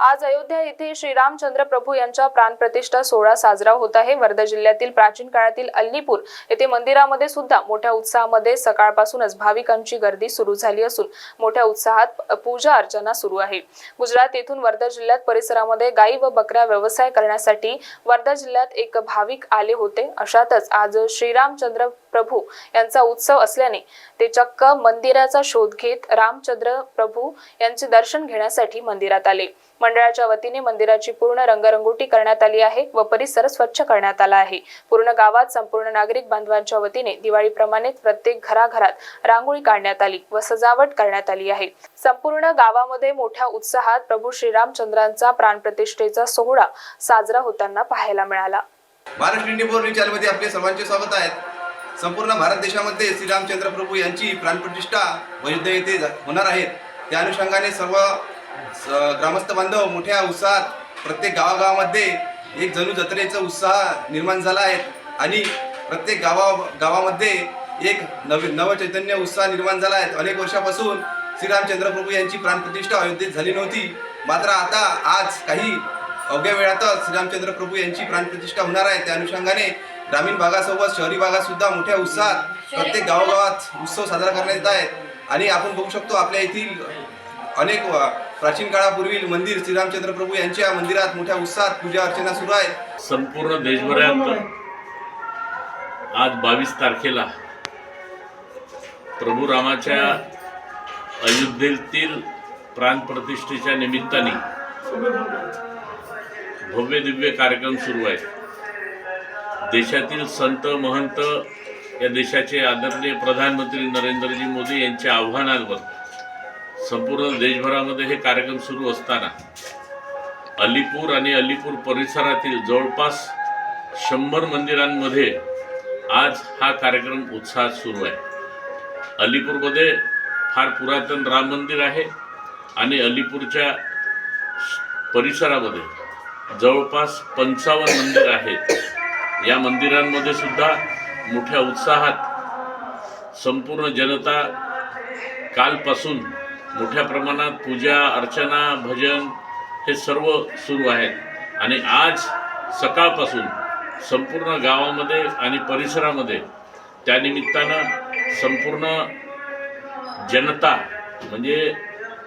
आज अयोध्या येथे श्रीरामचंद्र प्रभू यांच्या प्राणप्रतिष्ठा सोहळा साजरा होत आहे. वर्धा जिल्ह्यातील प्राचीन काळातील अल्लीपूर येथे मंदिरामध्ये सुद्धा मोठ्या उत्साहामध्ये सकाळपासूनच भाविकांची गर्दी सुरू झाली असून मोठ्या उत्साहात पूजा अर्चना सुरू आहे. गुजरात येथून वर्धा जिल्ह्यात परिसरामध्ये गायी व बकऱ्या व्यवसाय करण्यासाठी वर्धा जिल्ह्यात एक भाविक आले होते. अशातच आज श्रीरामचंद्र प्रभू यांचा उत्सव असल्याने ते चक्क मंदिराचा शोध घेत रामचंद्र प्रभू यांचे दर्शन घेण्यासाठी मंदिरात आले. मंडळाच्या वतीने मंदिराची पूर्ण रंगरंगोटी करण्यात आली आहे व परिसर स्वच्छ करण्यात आला आहे. पूर्ण गावात संपूर्ण नागरिक बांधवांच्या वतीने दिवाळीप्रमाणे प्रत्येक घराघरात रांगोळी काढण्यात आली व सजावट करण्यात आली आहे. संपूर्ण गावामध्ये मोठ्या उत्साहात प्रभू श्रीरामचंद्रांचा प्राणप्रतिष्ठेचा सोहळा साजरा होताना पाहायला मिळाला. महाराष्ट्र इंडिया चॅनलमध्ये आपले सर्वांचे स्वागत आहे. संपूर्ण भारत देशामध्ये श्रीरामचंद्र प्रभू यांची प्राणप्रतिष्ठा अयोध्या येथे होणार आहेत. त्या अनुषंगाने सर्व स- ग्रामस्थ बांधव मोठ्या उत्साहात प्रत्येक गावागावामध्ये एक जणू जत्रेचा उत्साह निर्माण झाला आहे आणि प्रत्येक गावा गावामध्ये एक नव नवचैतन्य उत्साह निर्माण झाला आहे. अनेक वर्षापासून श्रीरामचंद्र प्रभू यांची प्राणप्रतिष्ठा अयोध्येत झाली नव्हती. मात्र आता आज काही अवघ्या वेळातच श्रीरामचंद्र प्रभू यांची प्राणप्रतिष्ठा होणार आहे. त्या अनुषंगाने ग्रामीण भागासोबत शहरी भागात सुद्धा मोठ्या उत्साहात प्रत्येक गावोगावात उत्सव साजरा करण्यात येत आहे आणि आपण बघू शकतो आपल्या येथील अनेक प्राचीन काळापूर्वी मंदिर श्रीरामचंद्र प्रभू यांच्या मंदिरात मोठ्या उत्साहात पूजा अर्चना सुरू आहे. संपूर्ण देशभरात आज बावीस तारखेला प्रभू रामाच्या अयोध्येतील प्राणप्रतिष्ठेच्या निमित्ताने भव्य दिव्य कार्यक्रम सुरू आहे देशातील संत महंत या देशाचे आदरणीय प्रधानमंत्री नरेंद्रजी मोदी यांच्या आव्हानांवर संपूर्ण देशभरामध्ये हे कार्यक्रम सुरू असताना अलीपूर आणि अलीपूर परिसरातील जवळपास शंभर मंदिरांमध्ये आज हा कार्यक्रम उत्साहात सुरू आहे. अलीपूरमध्ये फार पुरातन राम मंदिर आहे आणि अलीपूरच्या परिसरामध्ये जवळपास पंचावन्न मंदिर आहेत. या मंदिरांमध्ये सुद्धा मोठ्या उत्साहात संपूर्ण जनता कालपासून मोठ्या प्रमाणात पूजा अर्चना भजन हे सर्व सुरू आहेत. आणि आज सकाळपासून संपूर्ण गावामध्ये आणि परिसरामध्ये त्यानिमित्तानं संपूर्ण जनता म्हणजे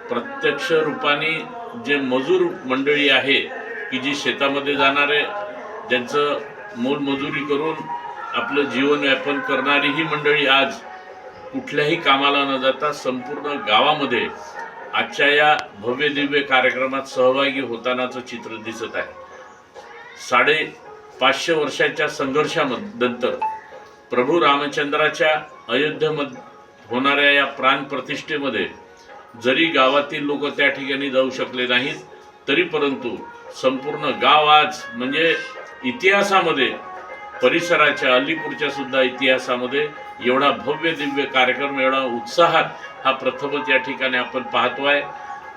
प्रत्यक्ष रूपाने जे मजूर मंडळी आहे की जी शेतामध्ये जाणारे ज्यांचं मोलमजुरी करून आपलं जीवनयापन करणारी ही मंडळी आज कुठल्याही कामाला न जाता संपूर्ण गावामध्ये आजच्या या भव्य दिव्य कार्यक्रमात सहभागी होतानाचं चित्र दिसत आहे. साडे पाचशे वर्षाच्या संघर्षानंतर प्रभू रामचंद्राच्या अयोध्येमध्ये होणाऱ्या या प्राणप्रतिष्ठेमध्ये जरी गावातील लोक त्या ठिकाणी जाऊ शकले नाहीत तरी परंतु संपूर्ण गाव आज म्हणजे इतिहासामध्ये परिसराच्या अलीपूरच्या सुद्धा इतिहासामध्ये एवढा भव्य दिव्य कार्यक्रम एवढा उत्साहात हा प्रथमच या ठिकाणी आपण पाहतो आहे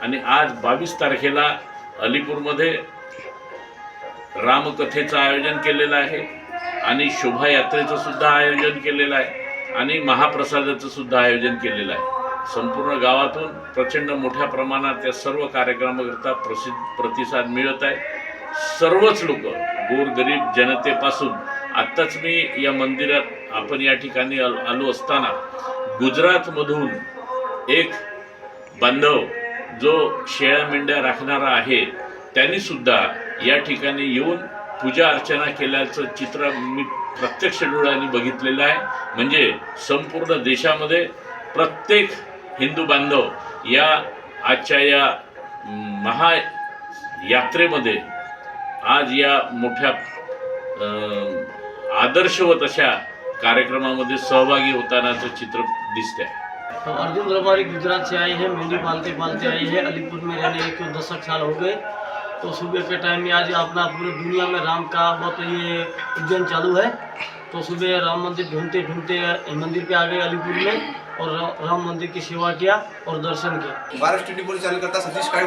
आणि आज बावीस तारखेला अलीपूरमध्ये रामकथेचं आयोजन केलेलं आहे आणि शोभायात्रेचं सुद्धा आयोजन केलेलं आहे आणि महाप्रसादाचं सुद्धा आयोजन केलेलं आहे. संपूर्ण गावातून प्रचंड मोठ्या प्रमाणात या सर्व कार्यक्रमाकरता प्रसिद्ध प्रतिसाद मिळत आहे. सर्वच लोक गोरगरीब जनतेपासून. आत्ताच मी या मंदिरात आपण या ठिकाणी आलो असताना गुजरातमधून एक बांधव जो शेळ्या मेंढ्या राखणारा आहे त्यांनीसुद्धा या ठिकाणी येऊन पूजा अर्चना केल्याचं चित्र मी प्रत्यक्ष डोळ्यांनी बघितलेलं आहे. म्हणजे संपूर्ण देशामध्ये प्रत्येक हिंदू बांधव या आजच्या या महा यात्रेमध्ये आज या मोठ्या अं, आदर्शवत अशा कार्यक्रमामध्ये सहभागी होतानाचं चित्र दिसतंय. हम अर्जुन रबारी गुजरात से आए हैं मेंढी पालते पालते आए हैं अलीपुर में रहने के दशक साल हो गए? तो सुबह के टाइम में आज अपना पूरे दुनिया में राम का बहुत ये उज्जैन चालू है। तो सुबह राम मंदिर ढूंढते ढूंढते मंदिर पे आ गए अलीपुर में और राम मंदिर की सेवा किया और दर्शन किया। महाराष्ट्र चॅनल करता सतीश काळे